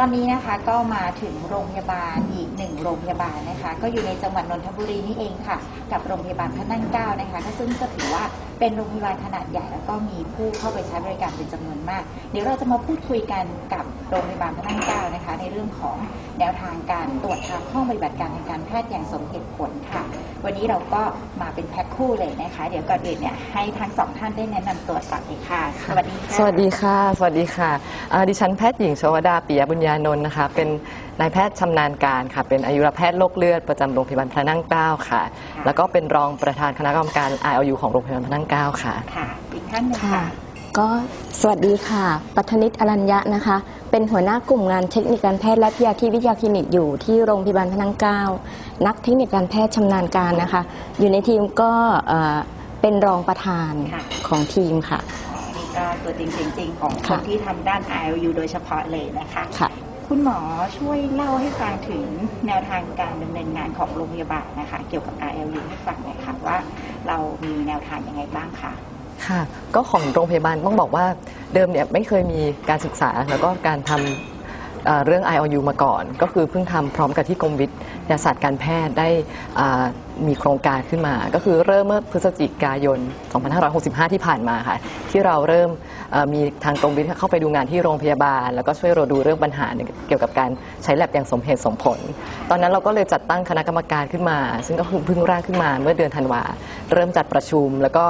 ตอนนี้นะคะก็มาถึงโรงพยาบาลอีกหนึ่งโรงพยาบาลนะคะ ก็อยู่ในจังหวัดนนทบุรีนี่เองค่ะ กับโรงพยาบาลพระนั่งเกล้านะคะก็ซึ่งก็ถือว่าเป็นโรงพยาบาลขนาดใหญ่แล้วก็มีผู้เข้าไปใช้บริการเป็นจำนวนมาก เดี๋ยวเราจะมาพูดคุยกันกับโรงพยาบาลพระนั่งเกล้านะคะ ในเรื่องของแนวทางการตรวจทางห้องปฏิบัติการทางการแพทย์อย่างสมเหตุผลค่ะ วันนี้เราก็มาเป็นแพ็คคู่เลยนะคะ เดี๋ยวก่อนอื่นเนี่ยให้ทั้งสองท่านได้แนะนำตัวก่อนเลยค่ะ สวัสดีค่ะ สวัสดีค่ะ สวัสดีค่ะดิฉันแพทย์หญิงชวดาปิยบุญญานนท์นะคะ เป็นนายแพทย์ชำนาญการค่ะ เป็นอายุรแพทย์โรคเลือดประจำโรงพยาบาลพระนั่งเกล้าค่ะ แล้วก็เป็นรองประธานคณะกรรมการ ILU ของโรงพยาบาลพระนั่งเกล้าค่ะ ค่ะ อีกท่านหนึ่งค่ะ ค่ะ ก็สวัสดีค่ะ ปัทนิตอรัญญะนะคะ เป็นหัวหน้ากลุ่มงานเทคนิคการแพทย์และพยาธิวิทยาคลินิกอยู่ที่โรงพยาบาลพระนังเกล้านักเทคนิคการแพทย์ชำนาญการนะคะ อยู่ในทีมก็เอ่อเป็นรองประธานค่ะ ของทีมค่ะ นี่ก็ตัวจริงๆของคค่ะ นที่ทำด้าน ILU โดยเฉพาะเลยนะคะ ค่ะ คุณหมอช่วยเล่าให้ฟังถึงแนวทางการดำเนินงานของโรงพยาบาลนะคะ เกี่ยวกับ ILU ให้ฟังหน่อยค่ะว่าเรามีแนวทางยังไงบ้างคะค่ะ ก็ของโรงพยาบาลต้องบอกว่าเดิมเนี่ยไม่เคยมีการศึกษาแล้วก็การทำเอ่อเรื่อง IOU มาก่อน ก็คือเพิ่งทำพร้อมกับที่กรมวิทยาศาสตร์การแพทย์ได้อ่า มีโครงการขึ้นมา ก็คือเริ่มเมื่อพฤศจิกายน 2565 ที่ผ่านมาค่ะที่เราเริ่มมีทางกรมวิทย์เข้าไปดูงานที่โรงพยาบาล แล้วก็ช่วยเราดูเรื่องปัญหาเกี่ยวกับการใช้แลบอย่างสมเหตุสมผล ตอนนั้นเราก็เลยจัดตั้งคณะกรรมการขึ้นมา ซึ่งก็คือเพิ่งร่างขึ้นมาเมื่อเดือนธันวาเริ่มจัดประชุม แล้วก็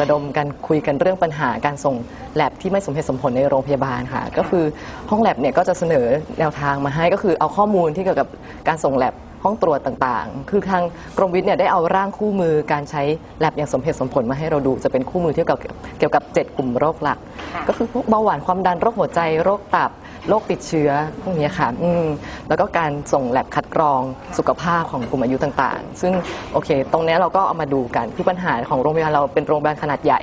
ระดมกันคุยกันเรื่องปัญหาการส่งแลบที่ไม่สมเหตุสมผลในโรงพยาบาลค่ะก็คือห้องแลบเนี่ยก็จะเสนอแนวทางมาให้ก็คือเอาข้อมูลที่เกี่ยวกับการส่งแลบ ห้องตรวจต่างๆ คือทางกรมวิทย์เนี่ยได้เอาร่างคู่มือการใช้แลบอย่างสมเหตุสมผลมาให้เราดูจะเป็นคู่มือที่เกี่ยวกับเกี่ยวกับ 7 กลุ่มโรคหลักค่ะก็คือพวกเบาหวานความดันโรคหัวใจโรคตับโรคติดเชื้อพวกนี้ค่ะอืมแล้วก็การส่งแลบคัดกรองสุขภาพของกลุ่มอายุต่างๆ ซึ่งโอเค ตรงเนี้ยเราก็เอามาดูกันคือปัญหาของโรงพยาบาลเราเป็นโรงพยาบาลขนาดใหญ่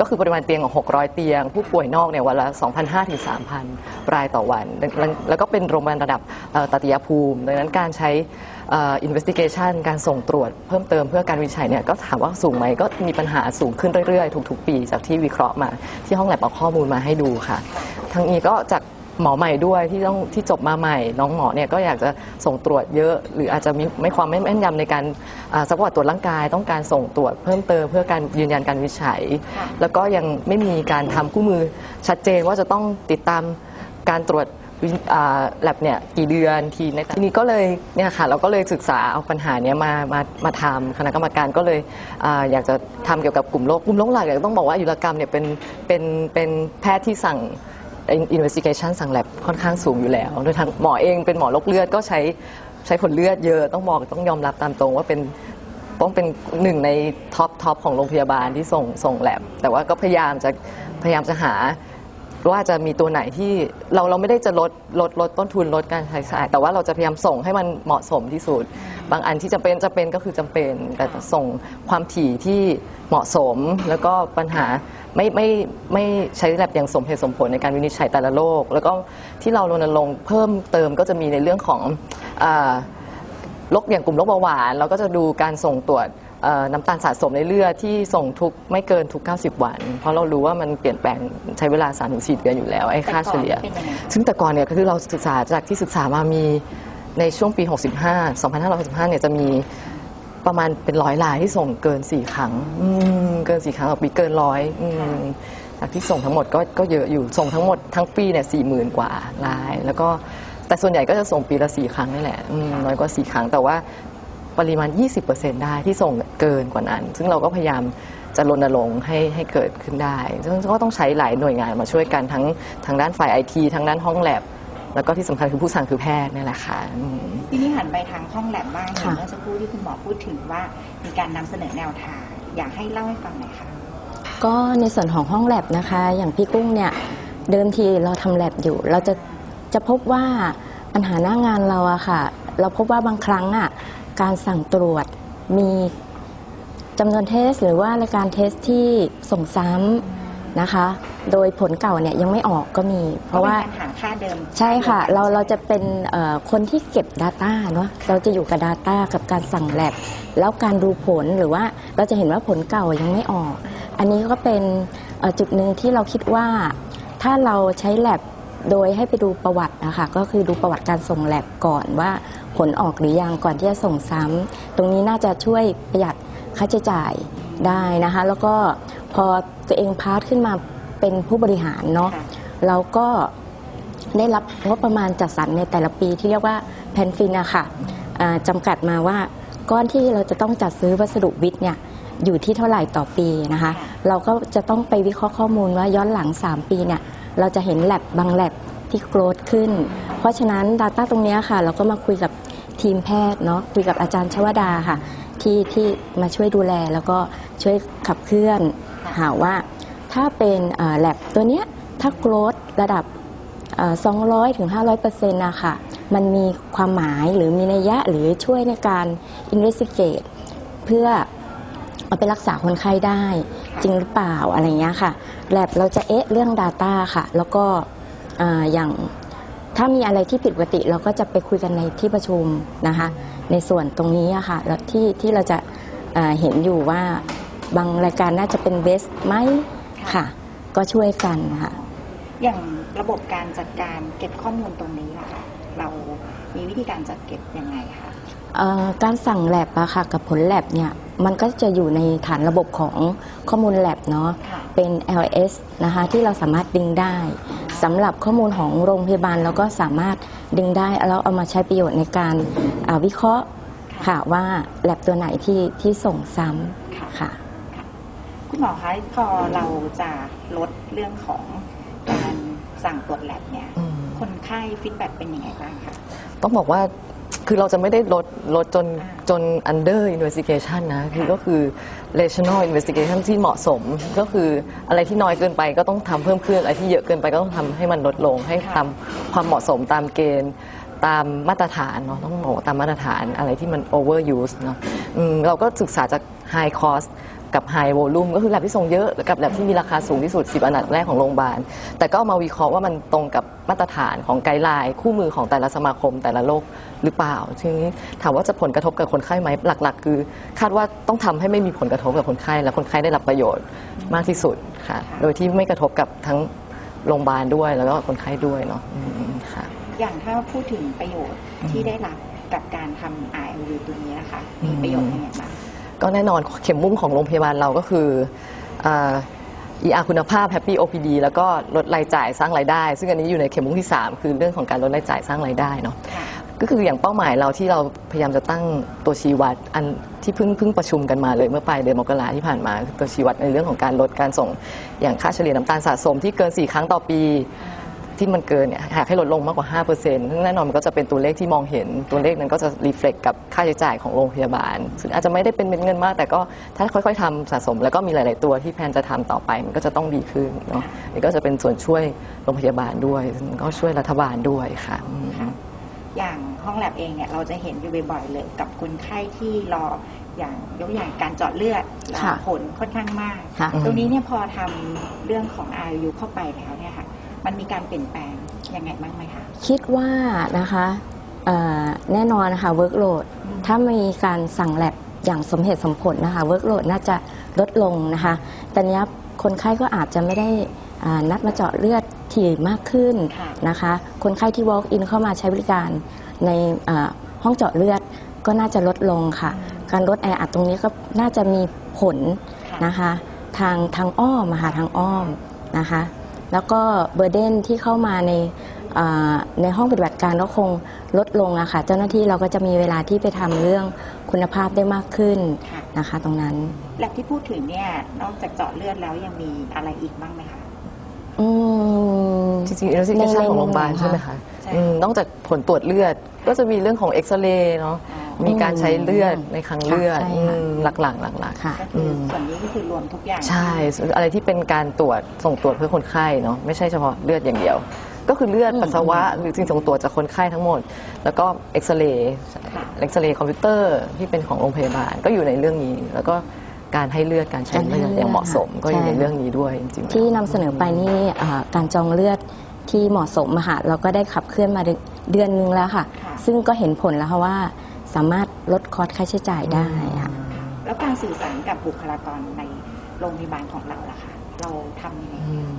ก็คือปริมาณเตียงของ 600 เตียง ผู้ป่วยนอกเนี่ยวันละ 2,500ถึง3,000 รายต่อวัน แล้วแล้วก็เป็นโรงพยาบาลระดับเอ่อตติยภูมิ ดังนั้นการใช้ อ่อ investigation การส่งตรวจเพิ่มเติมเพื่อการวิจัยเนี่ยก็ถามว่าสูงไหมก็มีปัญหาสูงขึ้นเรื่อยๆ ทุกๆ ปีจากที่วิเคราะห์มา ที่ห้องแลบเอาข้อมูลมาให้ดูค่ะ ทั้งนี้ก็จากหมอใหม่ด้วยที่ต้องที่จบมาใหม่ น้องหมอเนี่ยก็อยากจะส่งตรวจเยอะ หรืออาจจะมีไม่ความไม่แม่นยำในการอ่าสักประวัติตรวจร่างกาย ต้องการส่งตรวจเพิ่มเติมเพื่อการยืนยันการวิจัย แล้วก็ยังไม่มีการทำคู่มือชัดเจนว่าจะต้องติดตามการตรวจ แลบเนี่ยกี่เดือนทีในทีนี้ก็เลยเนี่ยค่ะเราก็เลยศึกษาเอาปัญหาเนี้ยมามามาทำคณะกรรมการก็เลยอยากจะทำเกี่ยวกับกลุ่มโรคกลุ่มโรคหลักเนี่ยต้องบอกว่าอายุรกรรมเนี่ยเป็นเป็นเป็นแพทย์ที่สั่ง investigation สั่งแลบค่อนข้างสูงอยู่แล้ว โดยทางหมอเองเป็นหมอโรคเลือดก็ใช้ใช้ผลเลือดเยอะต้องบอกต้องยอมรับตามตรงว่าเป็นต้องเป็นหนึ่งในท็อปท็อปของโรงพยาบาลที่ส่งส่งแลบแต่ว่าก็พยายามจะพยายามจะหา ว่าจะมีตัวไหนที่เราเราไม่ได้จะลดลดลดต้นทุนลดการใช้จ่ายแต่ว่าเราจะพยายามส่งให้มันเหมาะสมที่สุด บางอันที่จำเป็นจะเป็นก็คือจำเป็น แต่ส่งความถี่ที่เหมาะสมแล้วก็ปัญหาไม่ไม่ไม่ใช้แลบอย่างสมเหตุสมผลในการวินิจฉัยแต่ละโรคแล้วก็ที่เรารณรงค์เพิ่มเติมก็จะมีในเรื่องของอาโรคอย่างกลุ่มโรคเบาหวานเราก็จะดูการส่งตรวจ น้ำตาลสะสมในเลือดที่ส่งทุกไม่เกินทุก 90 วัน เพราะเรารู้ว่ามันเปลี่ยนแปลงใช้เวลา 3-4 เดือนอยู่แล้วไอ้ค่าเฉลี่ยแต่ก่อนเป็นยังไงซึ่งแต่ก่อนเนี่ยคือเราศึกษาจากที่ศึกษามามีในช่วงปี 65 2565 เนี่ยจะมีประมาณเป็นร้อยรายที่ส่งเกิน 4 ครั้งอืมเกิน 4 ครั้งต่อปีเกินร้อยอืมจากที่ส่งทั้งหมดก็ก็เยอะอยู่ส่งทั้งหมดทั้งปีเนี่ยสี่หมื่นกว่าราย แล้วก็แต่ส่วนใหญ่ก็จะส่งปีละสี่ครั้งนี่แหละอืมน้อยกว่าสี่ครั้งแต่ว่า ปริมาณ 20%ได้ที่ส่งเกินกว่านั้น ซึ่งเราก็พยายามจะรณรงค์ให้ให้เกิดขึ้นได้ ซึ่งก็ต้องใช้หลายหน่วยงานมาช่วยกันทั้งทางด้านฝ่ายไอทีทางด้านห้องแลบแล้วก็ที่สำคัญคือผู้สั่งคือแพทย์นี่แหละค่ะอืม ทีนี้หันไปทางห้องแลบบ้างเห็นค่ะ เมื่อสักครู่ที่คุณหมอพูดถึงว่ามีการนำเสนอแนวทาง อยากให้เล่าให้ฟังหน่อยค่ะ ก็ในส่วนของห้องแลบนะคะ อย่างพี่กุ้งเนี่ยเดิมทีเราทำแลบอยู่ เราจะจะพบว่าปัญหาหน้างานเราอะค่ะ เราพบว่าบางครั้งอะ การสั่งตรวจมีจำนวนเทส หรือว่ารายการเทสที่ส่งซ้ำนะคะ โดยผลเก่าเนี่ยยังไม่ออกก็มี เพราะว่าป็นกหาค่าเดิม ใช่ค่ะ เราเราจะเป็นเอ่อคนที่เก็บ Data เนาะเราจะอยู่กับ Data กับการสั่งแลบแล้วการดูผลหรือว่าเราจะเห็นว่าผลเก่ายังไม่ออก อันนี้ก็เป็นเอ่อจุดหนึ่งที่เราคิดว่า ถ้าเราใช้แลบโดยให้ไปดูประวัตินะคะก็คือดูประวัติการส่งแลบก่อนว่า ผลออกหรือยังก่อนที่จะส่งซ้ำตรงนี้น่าจะช่วยประหยัดค่าใช้จ่ายได้นะคะ แล้วก็พอตัวเองพาสขึ้นมาเป็นผู้บริหารเนาะค่ะเราก็ได้รับงบประมาณจัดสรรในแต่ละปีที่เรียกว่าแพนฟินอะค่ะอ่าจำกัดมาว่าก้อนที่เราจะต้องจัดซื้อวัสดุวิทย์เนี่ยอยู่ที่เท่าไหร่ต่อปีนะคะ เราก็จะต้องไปวิเคราะห์ข้อมูลว่าย้อนหลัง 3 ปีเนี่ยเราจะเห็นแลบบางแลบที่โกรธขึ้น เพราะฉะนั้น Data ตรงเนี้ยค่ะ เราก็มาคุยกับ ทีมแพทย์เนาะคุยกับอาจารย์ชวดาค่ะ ที่ที่มาช่วยดูแลแล้วก็ช่วยขับเคลื่อนหาว่า ถ้าเป็นแลบตัวเนี้ยถ้าโกรธระดับเอ่อ200ถึง500เปอร์เซ็นต์นะคะมันมีความหมายหรือมีนัยยะหรือช่วยในการ investigate เพื่อเอาไปรักษาคนไข้ได้ จริงหรือเปล่าอะไรเงี้ยค่ะแลบเราจะเอ๊ะเรื่อง Data ค่ะ แล้วก็ออย่าง ถ้ามีอะไรที่ผิดปกติเราก็จะไปคุยกันในที่ประชุมนะคะ ในส่วนตรงนี้อะค่ะแล้วที่ที่เราจะเอ่อเห็นอยู่ว่าบางรายการน่าจะเป็นเบสไหมค่ะ ก็ช่วยกันค่ะ อย่างระบบการจัดการเก็บข้อมูลตรงนี้นะคะเรามีวิธีการจัดเก็บยังไงคะเอ่อ การสั่งแลบอะค่ะกับผลแลบเนี่ยมันก็จะอยู่ในฐานระบบของข้อมูลแลบเนาะค่ะเป็น LS นะคะที่เราสามารถดึงได้สำหรับข้อมูลของโรงพยาบาลเราก็สามารถดึงได้แล้วเอามาใช้ประโยชน์ในการอ่าวิเคราะห์ค่ะว่าแลบตัวไหนที่ที่ส่งซ้ำค่ะคุณหมอคะพอเราจะลดเรื่องของการสั่งตรวจแลบเนี่ยอืมคนไข้ฟีดแบ็กเป็นยังไงบ้างคะต้องบอกว่า คือเราจะไม่ได้ลดลดจนจน under investigation นะ คือก็คือ rational investigation ที่เหมาะสม ก็คืออะไรที่น้อยเกินไปก็ต้องทำเพิ่มขึ้น อะไรที่เยอะเกินไปก็ต้องทำให้มันลดลง ให้ตามความเหมาะสมตามเกณฑ์ตามมาตรฐานเนาะต้องบอกว่าตามมาตรฐานอะไรที่มัน overuse เนาะเราก็ศึกษาจาก high cost กับ high volume ก็คือแลบที่ส่งเยอะกับแลบที่มีราคาสูงที่สุด 10 อันดับแรกของโรงพยาบาล แต่ก็เอามาวิเคราะห์ว่ามันตรงกับมาตรฐานของไกด์ไลน์คู่มือของแต่ละสมาคมแต่ละโรคหรือเปล่าทีนี้ถามว่าจะผลกระทบกับคนไข้ไหมหลัก ๆ คือคาดว่าต้องทำให้ไม่มีผลกระทบกับคนไข้ และคนไข้ได้รับประโยชน์มากที่สุดค่ะ โดยที่ไม่กระทบกับทั้งโรงพยาบาลด้วยแล้วก็คนไข้ด้วยเนาะค่ะอย่างถ้าพูดถึงประโยชน์ที่ได้รับกับการทำ RLU ตัวนี้นะคะ มีประโยชน์ยังไงบ้าง ก็แน่นอนเข็มมุ่งของโรงพยาบาลเราก็คืออ่า ER คุณภาพ Happy OPD แล้วก็ลดรายจ่ายสร้างรายได้ ซึ่งอันนี้อยู่ในเข็มมุ่งที่ 3 คือเรื่องของการลดรายจ่ายสร้างรายได้เนาะค่ะก็คืออย่างเป้าหมายเราที่เราพยายามจะตั้งตัวชี้วัดอันที่เพิ่งเพิ่งประชุมกันมาเลยเมื่อปลายเดือนมกราที่ผ่านมาคือตัวชี้วัดในเรื่องของการลดการส่งอย่างค่าเฉลี่ยน้ำตาลสะสมที่เกิน 4 ครั้งต่อปี ที่มันเกินเนี่ยหากให้ลดลงมากกว่า5%ซึ่งแน่นอนมันก็จะเป็นตัวเลขที่มองเห็นตัวเลขนั้นก็จะรีเฟล็กกับค่าใช้จ่ายของโรงพยาบาล ซึ่งอาจจะไม่ได้เป็นเม็ดเงินมาก แต่ก็ถ้าค่อยๆทำสะสม แล้วก็มีหลาย ๆ ตัวที่แพนจะทำต่อไป มันก็จะต้องดีขึ้นเนาะนี่ก็จะเป็นส่วนช่วยโรงพยาบาลด้วยซึ่งก็ช่วยรัฐบาลด้วยค่ะอืมค่ะอย่างห้องแลบเองเนี่ยเราจะเห็นอยู่บ่อยๆเลยกับคนไข้ที่รออย่างยกอย่างการเจาะเลือดรอค่ะผลค่อนข้างมากค่ะอืมตรงนี้เนี่ยพอทำเรื่องของ RU เข้าไปแล้วเนี่ยค่ะ มันมีการเปลี่ยนแปลงยังไงบ้างไหมคะ คิดว่านะคะเอ่อแน่นอนนะคะ workload อืมถ้ามีการสั่งแลบอย่างสมเหตุสมผลนะคะ workload น่าจะลดลงนะคะแต่เนี้ยคนไข้ก็อาจจะไม่ได้อ่านัดมาเจาะเลือดถี่มากขึ้นค่ะนะคะ คนไข้ที่ walk in เข้ามาใช้บริการในอ่าห้องเจาะเลือดก็น่าจะลดลงค่ะ การลดแออัดตรงนี้ก็น่าจะมีผลค่ะนะคะ ทางทางอ้อมอะค่ะทางอ้อมนะคะ แล้วก็เบอร์เดนที่เข้ามาในอ่าในห้องปฏิบัติการก็คงลดลงอะค่ะเจ้าหน้าที่เราก็จะมีเวลาที่ไปทำเรื่องคุณภาพได้มากขึ้นค่ะนะคะตรงนั้นแลบที่พูดถึงเนี่ยนอกจากเจาะเลือดแล้วยังมีอะไรอีกบ้างไหมคะอืมจริงๆ investigation ในของโรงพยาบาลในใช่ไหมคะใช่อืมนอกจากผลตรวจเลือดก็จะมีเรื่องของเอ็กซเรย์เนาะอ๋อ มีการใช้เลือดในครั้งเลือดค่ะใช่ค่ะอืมหลักๆหลักๆ ค่ะ ก็คืออมส่วนนี้ก็คือรวมทุกอย่าง ใช่ อะไรที่เป็นการตรวจส่งตรวจเพื่อคนไข้เนาะไม่ใช่เฉพาะเลือดอย่างเดียว ก็คือเลือดอืมปัสสาวะ หรือสิ่งส่งตรวจจากคนไข้ทั้งหมด แล้วก็เอ็กซเรย์ค่ะ เอ็กซเรย์คอมพิวเตอร์ที่เป็นของโรงพยาบาลก็อยู่ในเรื่องนี้ แล้วก็การให้เลือดการใช้เลือดอย่างเหมาะสม ก็อยู่ในเรื่องนี้ด้วยจริงๆที่นำเสนอไปนี่อ่าการจองเลือดที่เหมาะสมอะค่ะเราก็ได้ขับเคลื่อนมาเดือนเดือนนึงแล้วค่ะ ค่ะ ซึ่งก็เห็นผลแล้วค่ะว่า สามารถลดคอสค่าใช้จ่ายได้ค่ะแล้วการสื่อสารกับบุคลากรในโรงพยาบาลของเราล่ะคะเราทำยังไงอืม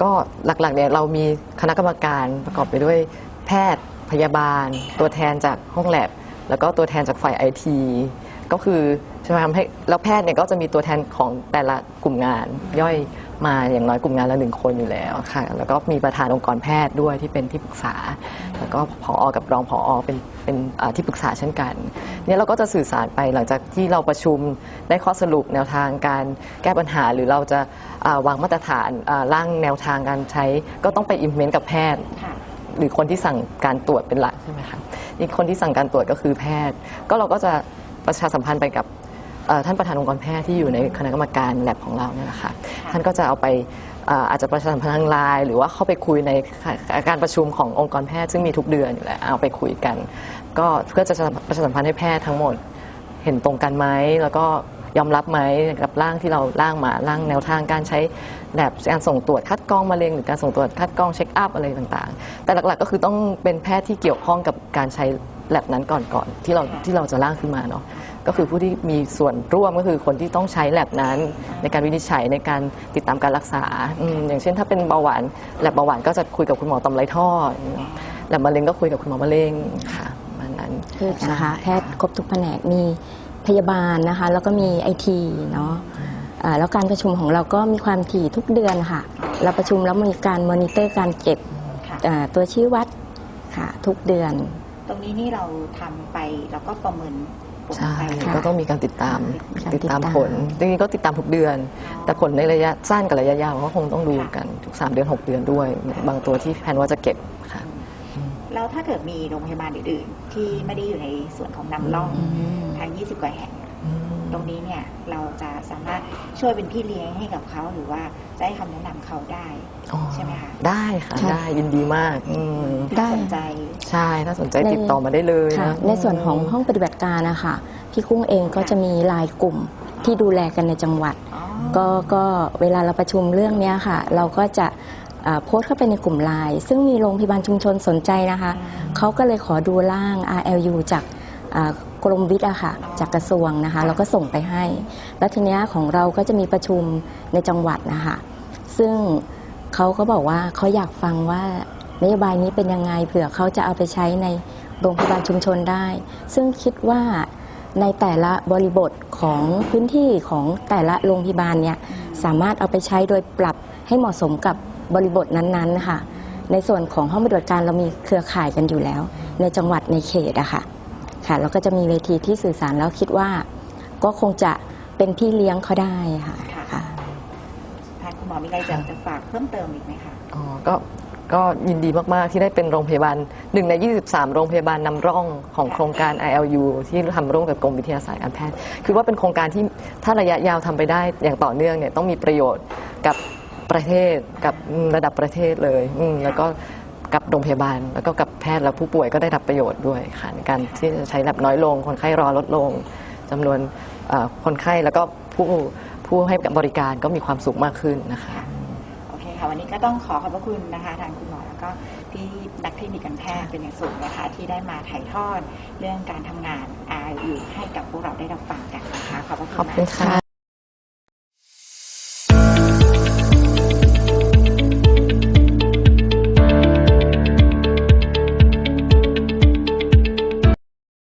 ก็หลักๆเนี่ยเรามีคณะกรรมการประกอบไปด้วยแพทย์พยาบาล ตัวแทนจากห้องแลบแล้วก็ตัวแทนจากฝ่ายไอทีก็คือใช่ไหมทำให้แล้วแพทย์เนี่ยก็จะมีตัวแทนของแต่ละกลุ่มงาน ย่อยมาอย่างน้อยกลุ่มงานละหนึ่งคนอยู่แล้วค่ะ แล้วก็มีประธานองค์กรแพทย์ด้วยที่เป็นที่ปรึกษาแล้ว ก็ผอกับรองผอเป็นเป็นที่ปรึกษาเช่นกันเนี่ยเราก็จะสื่อสารไปหลังจากที่เราประชุมได้ข้อสรุปแนวทางการแก้ปัญหา หรือเราจะวางมาตรฐานร่างแนวทางการใช้ ก็ต้องไป implement กับแพทย์หรือคนที่สั่งการตรวจเป็นหลักใช่ไหมคะอีกคนที่สั่งการตรวจก็คือแพทย์ ก็เราก็จะประชาสัมพันธ์ไปกับท่านประธานองค์กรแพทย์ที่อยู่ในคณะกรรมการแลบของเราเนี่ยนะคะท่านก็จะเอาไป อาอาจจะประชาสัมพันธ์ทางไลน์หรือว่าเข้าไปคุยในการประชุมขององค์กรแพทย์ซึ่งมีทุกเดือนอยู่แล้วเอาไปคุยกัน ก็เพื่อจะประชาสัมพันธ์ให้แพทย์ทั้งหมดเห็นตรงกันไหมแล้วก็ยอมรับไหมกับร่างที่เราร่างมาร่างแนวทางการใช้แลบการส่งตรวจคัดกรองมะเร็งหรือการส่งตรวจคัดกรองเช็คอัพอะไรต่างๆ แต่หลักๆก็คือต้องเป็นแพทย์ที่เกี่ยวข้องกับการใช้แลบนั้นก่อนก่อนที่เราที่เราจะร่างขึ้นมาเนาะ ก็คือผู้ที่มีส่วนร่วมก็คือคนที่ต้องใช้แลบนั้น ในการวินิจฉัยในการติดตามการรักษาอืมอย่างเช่น ถ้าเป็นเบาหวานแลบเบาหวานก็จะคุยกับคุณหมอต่อมไรท่อแลบมะเร็งก็คุยกับคุณหมอมะเร็งค่ะประมาณนั้นคือนะคะแพทย์ครบทุกแผนกมีพยาบาลนะคะ แล้วก็มีไอทีเนาะอ่าแล้วการประชุมของเราก็มีความถี่ทุกเดือนค่ะ เราประชุมแล้วมีการมอนิเตอร์การเก็บค่ะอ่าตัวชี้วัดค่ะทุกเดือน ตรงนี้นี่เราทำไปแล้วก็ประเมินผล ใช่ไปค่ะก็ต้องมีการติดตามการติดตามติดตามผลจริงๆก็ติดตามทุกเดือน แต่ผลในระยะสั้นกับระยะยาวก็คงต้องดูกันทุก3เดือน 6 เดือนด้วย บางตัวที่แพลนว่าจะเก็บค่ะแล้วถ้าเกิดมีโรงพยาบาลอื่นๆ ที่ไม่ได้อยู่ในส่วนของนำร่องทาง20 กว่าแห่ง ตรงนี้เนี่ยเราจะสามารถช่วยเป็นพี่เลี้ยงให้กับเขาหรือว่าจะให้คำแนะนำเขาได้อ๋อใช่ไหมคะได้ค่ะค่ะได้ยินดีมากอืมได้ สนใจ ใช่ถ้าสนใจติดต่อมาได้เลยค่ะนะในส่วนของห้องปฏิบัติการนะคะพี่กุ้งเองก็จะมีลายกลุ่มที่ดูแลกันในจังหวัด อ๋อก็ก็เวลาเราประชุมเรื่องเนี้ยค่ะ เราก็จะอ่าโพสต์เข้าไปในกลุ่มไลน์ซึ่งมีโรงพยาบาลชุมชนสนใจนะคะ เขาก็เลยขอดูร่าง RLU จากอ่า กรมวิทย์อะค่ะจากกระทรวงนะคะเราก็ส่งไปให้ แล้วทีเนี้ยของเราก็จะมีประชุมในจังหวัดนะคะซึ่งเขาก็บอกว่าเขาอยากฟังว่านโยบายนี้เป็นยังไงเผื่อเขาจะเอาไปใช้ในโรงพยาบาลชุมชนได้ ซึ่งคิดว่าในแต่ละบริบทของพื้นที่ของแต่ละโรงพยาบาลเนี่ยสามารถเอาไปใช้โดยปรับให้เหมาะสมกับบริบทนั้นๆนะคะในส่วนของห้องปฏิบัติการเรามีเครือข่ายกันอยู่แล้ว ในจังหวัดในเขตอะค่ะ ค่ะแล้วก็จะมีเวทีที่สื่อสารแล้วคิดว่า ก็คงจะเป็นพี่เลี้ยงเขาได้ค่ะค่ะค่ะทางคุณหมอมีอะไรจะจะฝากเพิ่มเติมอีกไหมคะอ๋อก็ก็ยินดีมาก ๆ ที่ได้เป็นโรงพยาบาลหนึ่งใน 23 โรงพยาบาลนำร่องของโครงการ ILU ที่ทำร่วมกับกรมวิทยาศาสตร์การแพทย์ คือว่าเป็นโครงการที่ถ้าระยะยาวทำไปได้อย่างต่อเนื่องเนี่ยต้องมีประโยชน์กับประเทศกับระดับประเทศเลยอืมแล้วก็ กับโรงพยาบาล แล้วก็กับแพทย์และผู้ป่วยก็ได้รับประโยชน์ด้วยค่ะในการที่จะใช้แลบน้อยลง คนไข้รอลดลงจำนวนเอ่อคนไข้แล้วก็ผู้ผู้ให้บริการก็มีความสุขมากขึ้นนะคะโอเคค่ะ วันนี้ก็ต้องขอขอบพระคุณนะคะทางคุณหมอแล้วก็พี่นักเทคนิคการแพทย์เป็นอย่างสูงนะคะที่ได้มาถ่ายทอดเรื่องการทำงาน RU ให้กับพวกเราได้รับฟังกันนะคะขอบพระขอบคุณคุณมากค่ะ